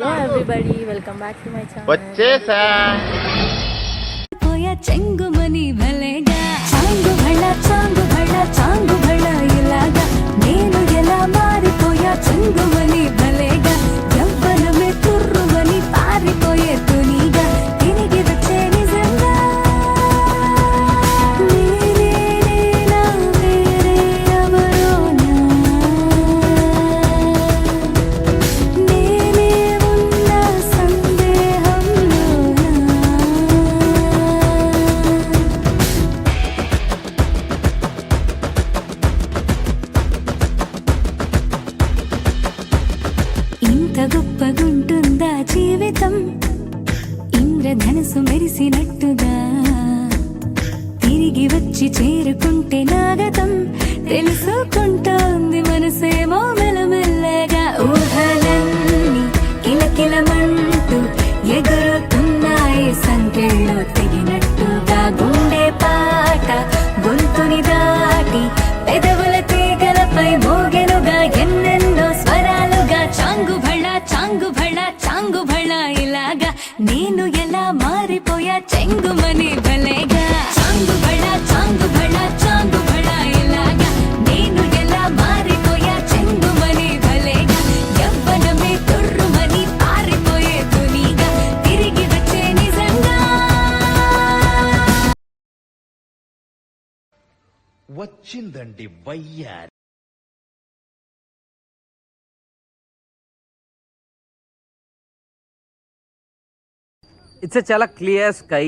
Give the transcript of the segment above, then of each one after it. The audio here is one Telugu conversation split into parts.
Everybody welcome back to my channel వచ్చేసా పోయా చెంగుమని భలేగా. చాంగు భళ చాంగు భళ చాంగు భళ ఇలాగా. నేను ఎలా మారిపోయా చెంగుమని వచ్చి చేరుకుంటే నాగతం తెలుసుకుంటోంది ఇట్స్ చాలా క్లియర్ స్కై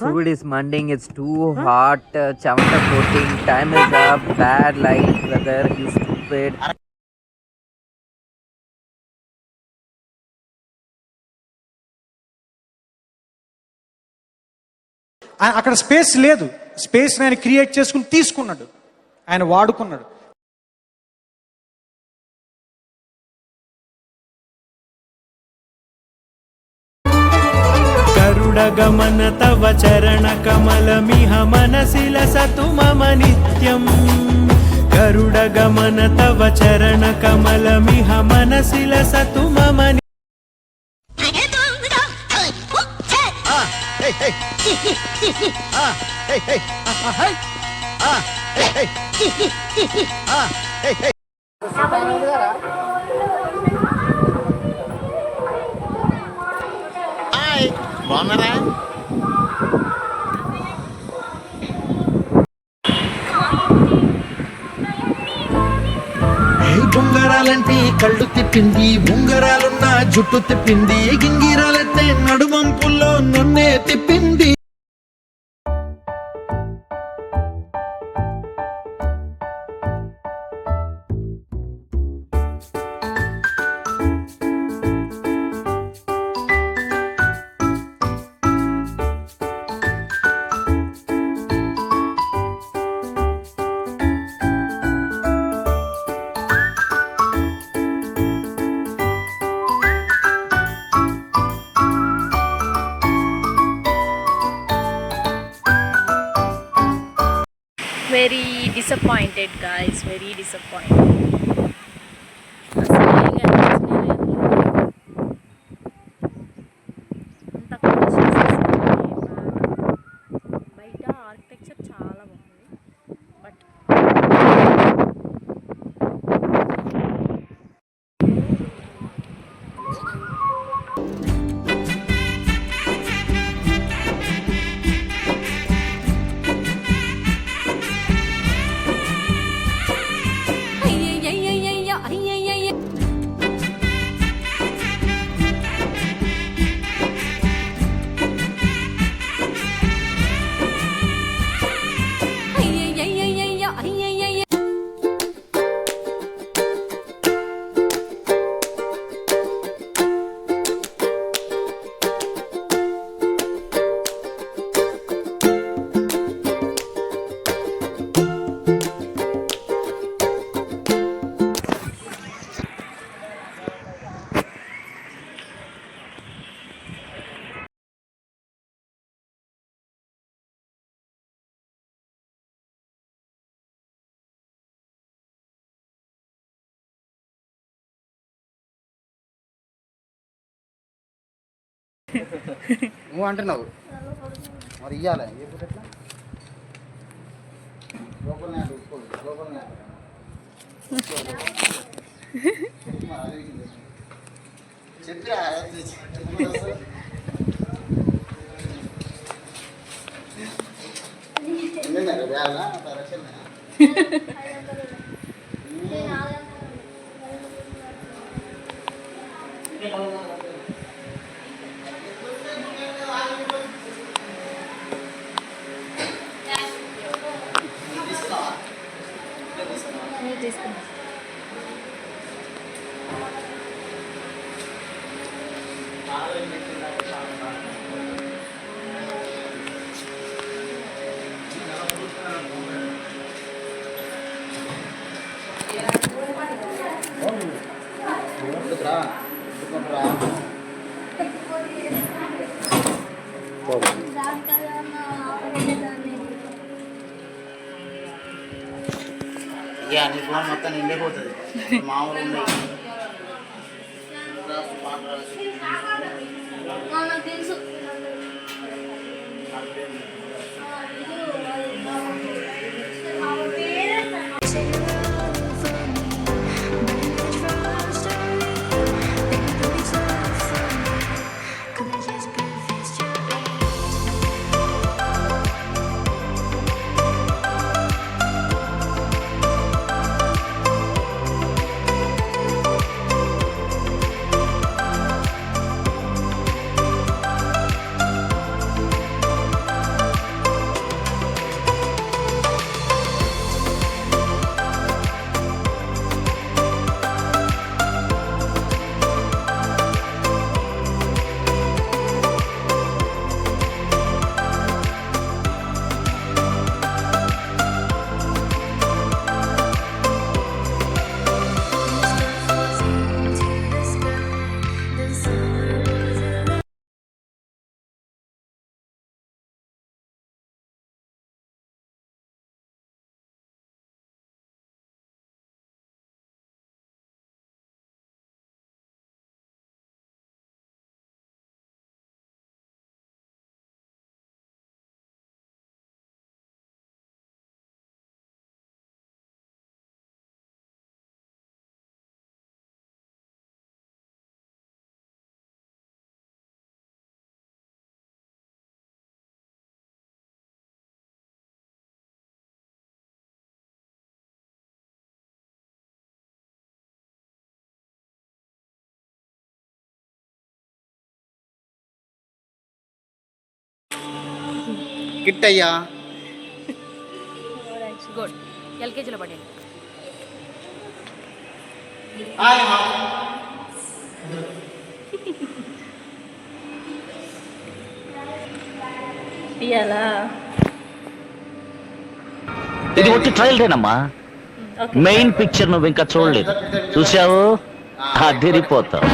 సూర్యుడు ఇస్ మండింగ్ ఇట్స్ టూ హాట్ చెమట coating time is bad light weather you stupid అక్కడ స్పేస్ లేదు. స్పేస్ ఆయన క్రియేట్ చేసుకుని తీసుకున్నాడు. ఆయన వాడుకున్నాడు. गरुडगमन तव चरणकमलमिह मनसि लसतु मम नित्यम् गरुडगमन तव चरणकमलमिह मनसि लसतु मम नि- హాయ్ బాగున్నారా బొంగరాలంటే కళ్ళు తిప్పింది బొంగరాలున్న జుట్టు తిప్పింది గింగిరాలంటే నడుమంపుల్లో నన్నే తిప్పింది. very disappointed guys. Very disappointed. నువ్వు అంటున్నావు మరి ఇయ్యాలి ఎప్పుడు ఎట్లా లోపలనే అటు ఉప్పుకోదు. లోపలనే అటు. చెప్పిరా ఎన్నిన్నారు వేయాలా లక్షలు ఫోన్ మొత్తం మామూలు తెలుసు. కిట్ అయ్యా గుడ్ ఎల్కేజీలో ఇయ్యాలా? ఇది ఒట్టి ట్రయల్దేనమ్మా మెయిన్ పిక్చర్ నువ్వు ఇంకా చూడలేదు. చూసావు? అదిరిపోతావు.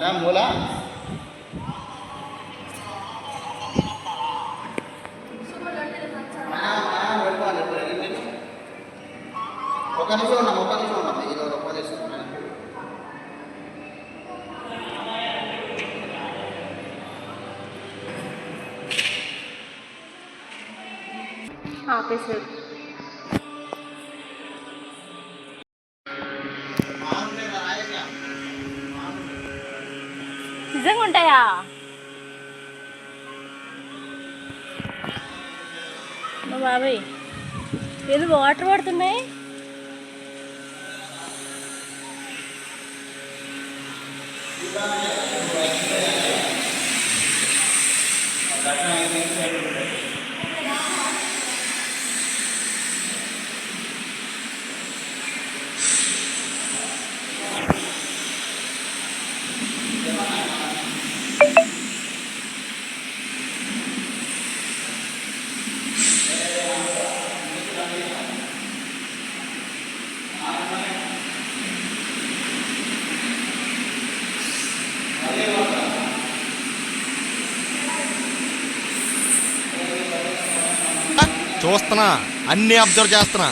ఆ, ఏంటంట మూల ఒక నిమిషం ఉన్నాం ఒక నిమిషం ఉన్నాం ఇది ఒక రూపాయలు ఇస్తున్నాం ఆపేసారు బాబాయ్ ఏదో వాటర్ పడుతున్నాయి చూస్తున్నా అన్నీ అబ్జర్వ్ చేస్తున్నా.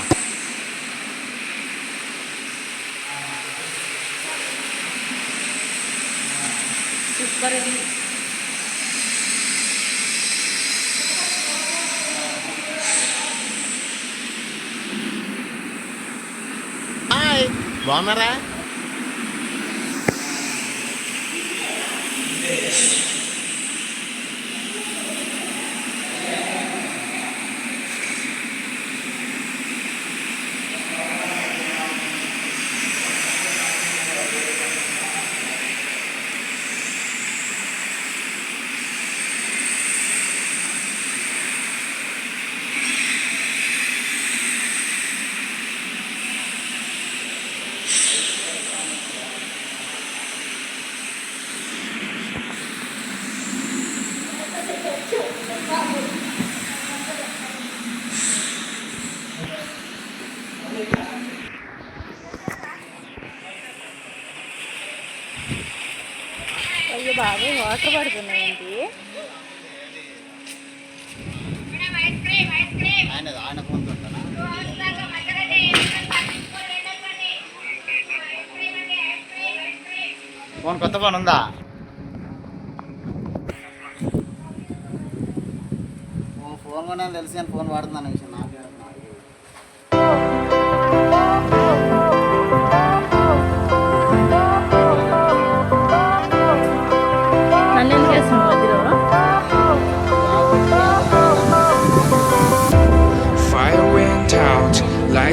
హాయ్ బాగున్నారా? బాబాయ్ water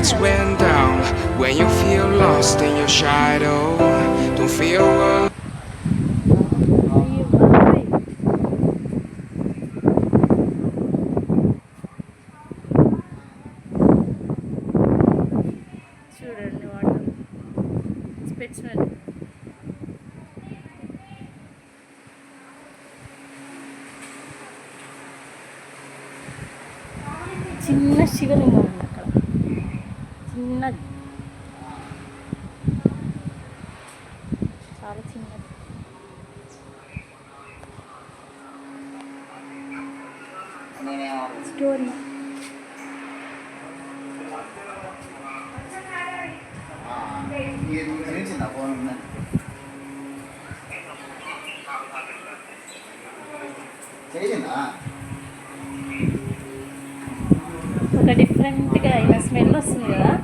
lights went down. When you feel lost in your shadow, don't feel alone. Story. ఒక డిఫరెంట్గా అయిన స్మెల్ వస్తుంది కదా.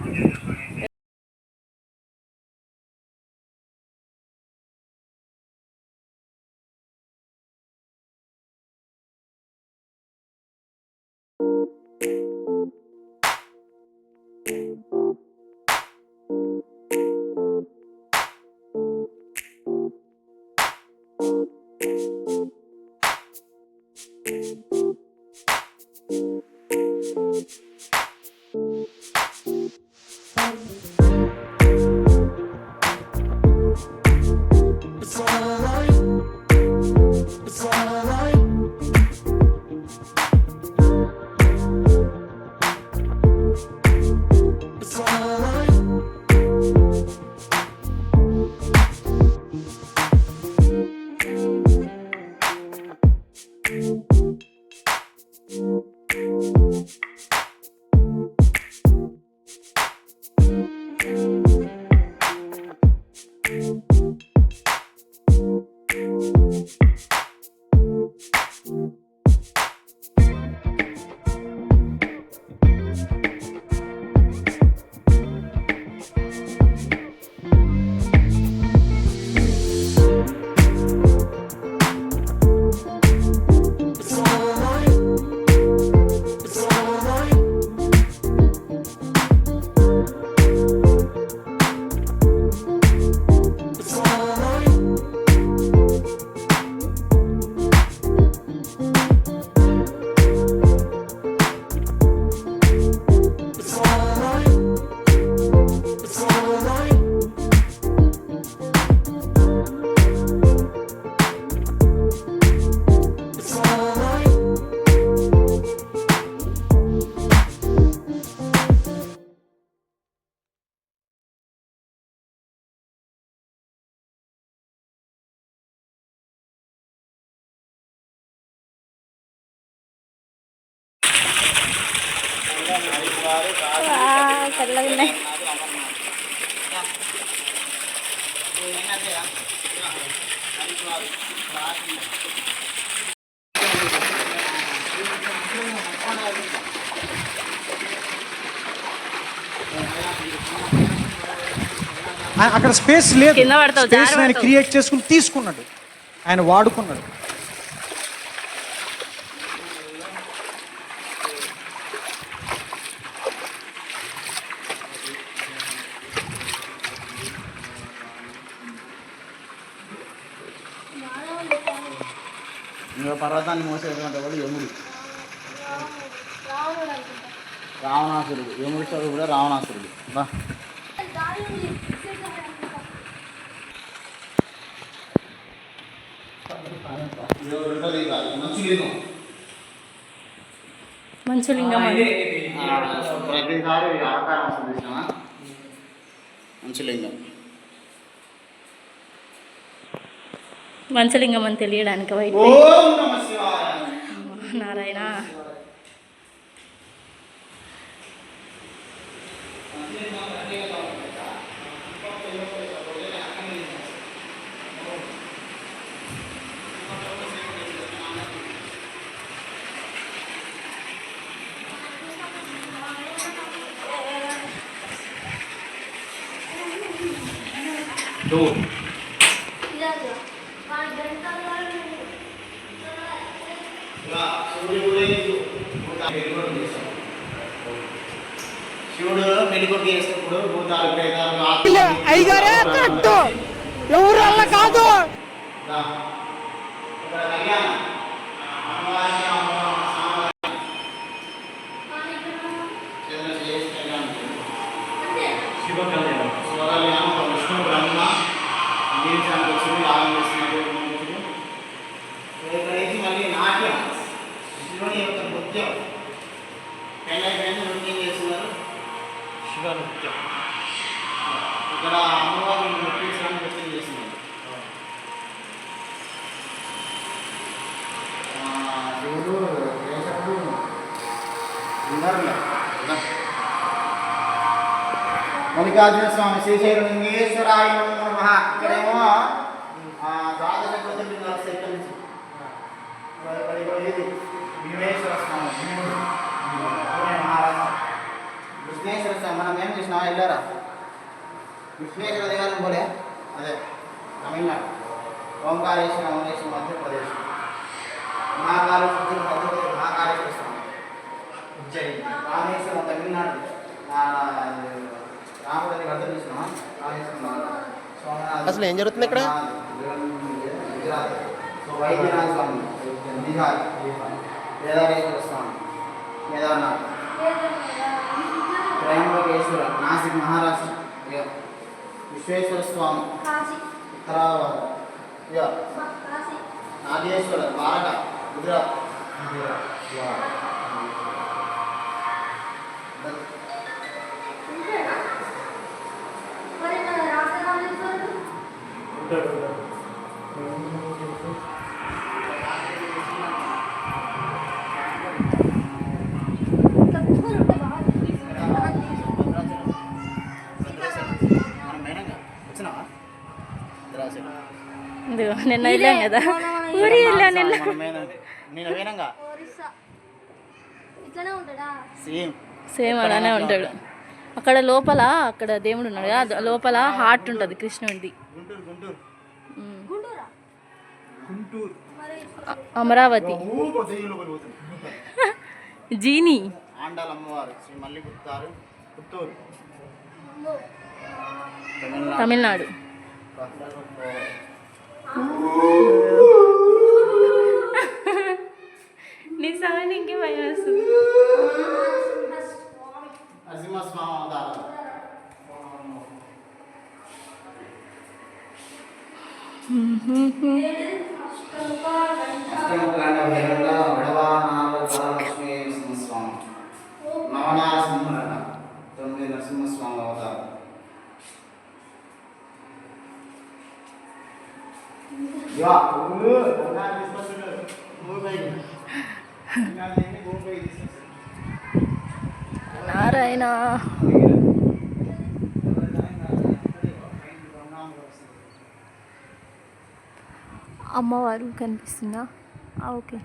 అక్కడ స్పేస్ లేదు. స్పేస్ ఆయన. క్రియేట్ చేసుకుని తీసుకున్నాడు. ఆయన వాడుకున్నాడు. పర్వతాన్ని మోసేటువంటి వాడు యముడు. రావణాసురుడు. యముడి చదువు కూడా రావణాసురుడు. బా. మంచులింగం ప్రతిసారి ఆకారం వస్తుంది మంచులింగం అని తెలియడానికి వైట్ ఓం నమ శివాయ నారాయణ శివుడు అయ్యగారే కరెక్ట్ ఎవరు కాదు. విఘ్నేశ్వర దేవాలయం పోలే? అదే తమిళనాడు. ఓంకారేశ్వర అమరేశ్వర మధ్యప్రదేశ్. మహాకాళేశ్వర మధ్యప్రదేశ్ మహాకాళేశ్వర స్వామి. ఉజ్జయిని. రామేశ్వరం తమిళనాడు. ఆ, రాముడి అర్థం చేసినా రామేశ్వరం సోమనాథ్ అసలు ఏం జరుగుతుంది ఇక్కడ? గుజరాత్ సో వైద్యనాథ స్వామి. బీహార్. వేదారేశ్వర స్వామి. కేదార్నాథ్. త్రయంబకేశ్వర నాసిక్ మహారాష్ట్ర. విశ్వేశ్వర స్వామి ఉత్తరావర్. ఇక నాగేశ్వర ద్వారక గుజరాత్ మనం నిన్న వెళ్ళాం కదా. ఊరి వెళ్ళాం నిన్న. సేమ్. సేమ్ అలానే ఉంటాడు. అక్కడ లోపల అక్కడ దేవుడు ఉన్నాడు కదా లోపల హార్ట్ ఉంటుంది కృష్ణుడిది. గుంటూరు గుంటూరు. ఉమ్. గుంటూరా గుంటూరు అ- అమరావతి ఊపో నవనా సింహ జీని ఆండాల అమ్మవారు శ్రీ మల్లి గుప్తారు పుత్తూరు అమ్మో. తమిళనాడు తమిళనాడు నీ సౌండ్ ఇంకే భయం వస్తుంది నరసింహస్వామి అవతారం అష్టముఖాండ భైరవ వడవానావతార లక్ష్మీ నరసింహస్వామి నవనారసింహులట తొమ్మిది నరసింహస్వామి అవతారం యా ఊరు బంగారు తీసుకొచ్చుడు భూమిపైకి బంగారు భూమిపైకి తీసుకొచ్చుడు నారాయణ. అమ్మవారు కనిపిస్తుందా? ఓకే.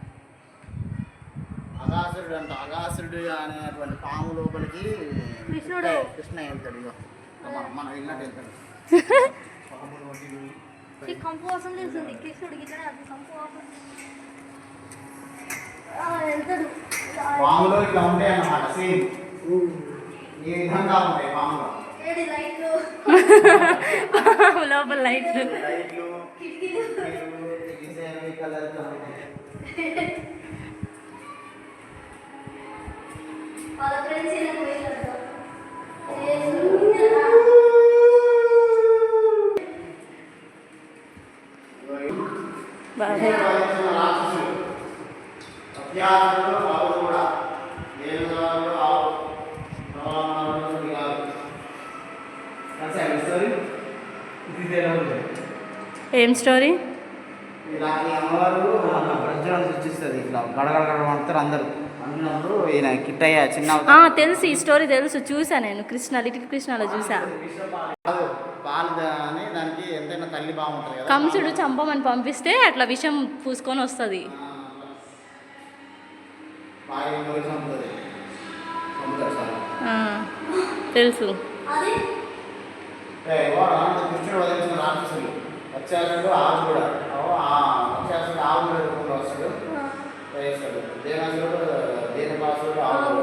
అగాసురుడు అంట. అగాసురుడు అనేటువంటి పాము లోపలికి కృష్ణుడు. కృష్ణ వెళ్తాడు ఇగో. మన- మనం వెళ్ళినట్టు వెళ్తాడు. కంపు వాసన తెలుస్తుంది కృష్ణుడు గిట్లనే అది కంపు వాసన వెళ్తాడు పాములో ఇట్లా ఉంటాయి అన్నమాట సేమ్. ఈ విధంగా ఉంటాయి పాములో? లోపల లైట్లు. వాళ్ళ ఫ్రెండ్స్ అత్యాసురుడు ఏం స్టోరీ? ఇలా ఈ అమ్మవారు ప్రజలను సృష్టిస్తుంది ఇట్లా అందరూ అన్నప్పుడు ఈయన కిట్టయ్య చిన్న తెలుసు ఈ స్టోరీ తెలుసు. చూసా నేను. కృష్ణ లిటిల్ కృష్ణలో చూసా. పాలు దా- అని దానికి ఎంతైనా తల్లి బాగుంటుంది కదా. కంసుడు చంపమని పంపిస్తే అట్లా విషం పూసుకొని వస్తుంది. తెలుసు. కృష్ణుడు వదిలించిన రాక్షసులు. వచ్చాసుడు ఆవు కూడా. ఆవు, ఆ వచ్చాసుడు ఆవు కూడా రూపంలో వస్తాడు. వేస్తాడు దేవాసుడు ఆవు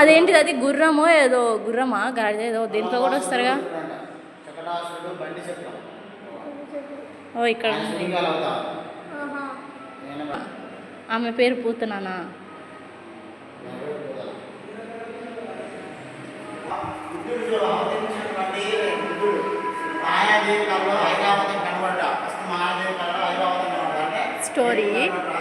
అదేంటిది? అది గుర్రమో ఏదో గుర్రమా? గాడిద ఏదో దీంట్లో కూడా వస్తారుగా? ఓ ఇక్కడ ఆమె పేరు పూతనానా బుద్ధుడిలో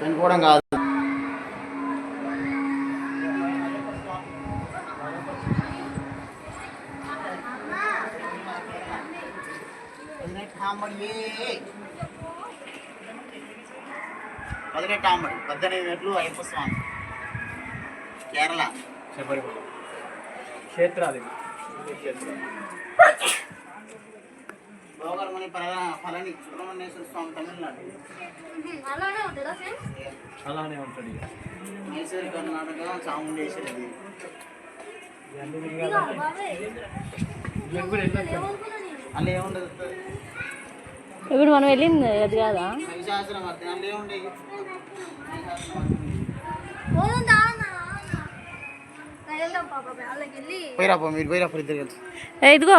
చనిపోవడం కాదు. పదినెట్టు ఆంబడి పద్దెనిమిది మెట్లు అయ్యప్ప స్వామి. కేరళ. శబరిమల. క్షేత్రాది. క్షేత్రాలు పల ఫలని సుబ్రహ్మణ్యేశ్వర స్వామి తమిళనాడు. అలానే ఉంటుంది ఇక. మైసూరు కర్ణాటక చాముండేశ్వరి దేవి. ఇవి కూడా వెళ్ళొచ్చు. అందులో ఏముండదు ఇప్పుడు మనం వెళ్ళింది అది కాదా? పోయిరాపో మీరు పోయిరాపో ఇద్దరు కలిసి. ఏ, ఇదిగో.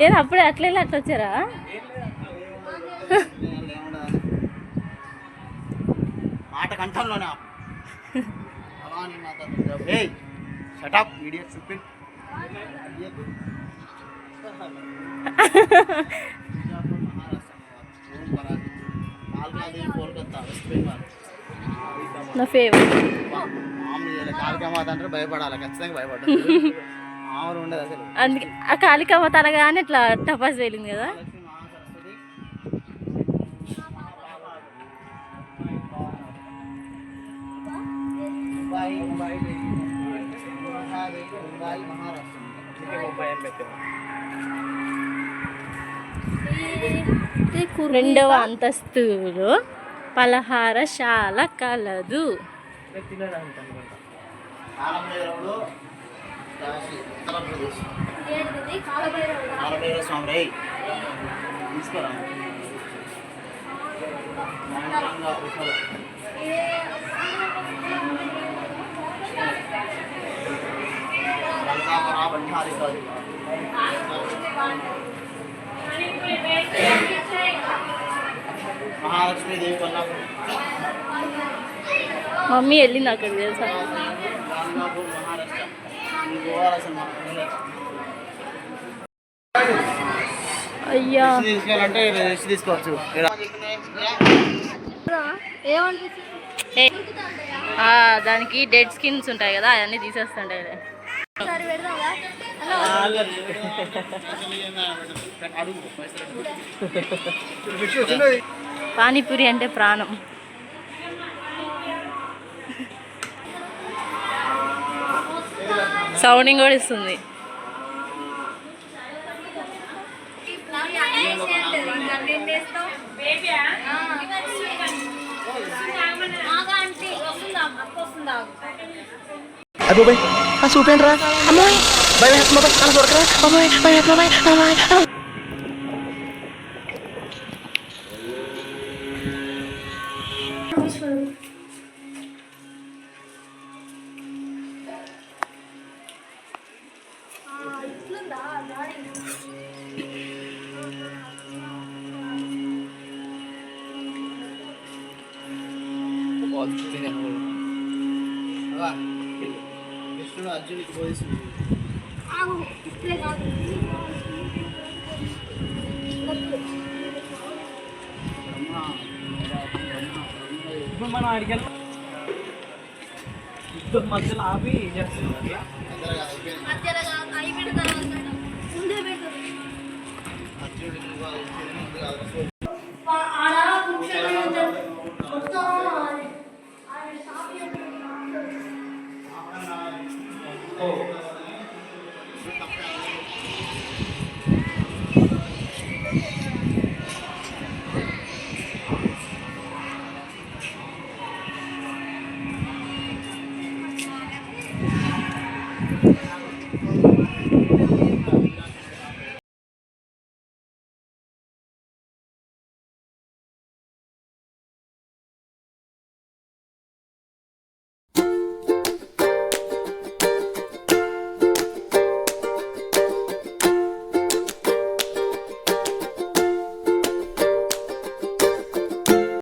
ఏదో అప్పుడే అట్లా అట్లా వచ్చారా? మాట కంఠంలోనే నా ఫేవరెట్ మామూలు మాత అంటే భయపడాలి ఖచ్చితంగా భయపడాలి అందుకే ఆ కాళికమ్మ తలగానే ఇట్లా టపాస్ వెళ్ళింది కదా. రెండవ అంతస్తులో పలహారశాల కలదు. కాలభైరవ స్వామి తీసుకోరా. నారాయణంగా ఉత్తర. లంకాపురా బండారి కాదు మహాలక్ష్మి దేవి కొల్లాపూర్. మమ్మీ వెళ్ళింది అక్కడ తెలుసా? మహారాష్ట్ర. అయ్యా. తీసుకోవాలంటే రెస్ట్ తీసుకోవచ్చు. దానికి డెడ్ స్కిన్స్ ఉంటాయి కదా అవన్నీ తీసేస్తుంటాయి పానీపూరి అంటే ప్రాణం. సౌండింగ్ కూడా ఇస్తుంది అబ్బో బై ఆ చూపేంట్రా అమ్మాయి బై బై అమ్మాయి అలా చూడకరా అమ్మాయి అమ్మాయి అమ్మాయి Yeah.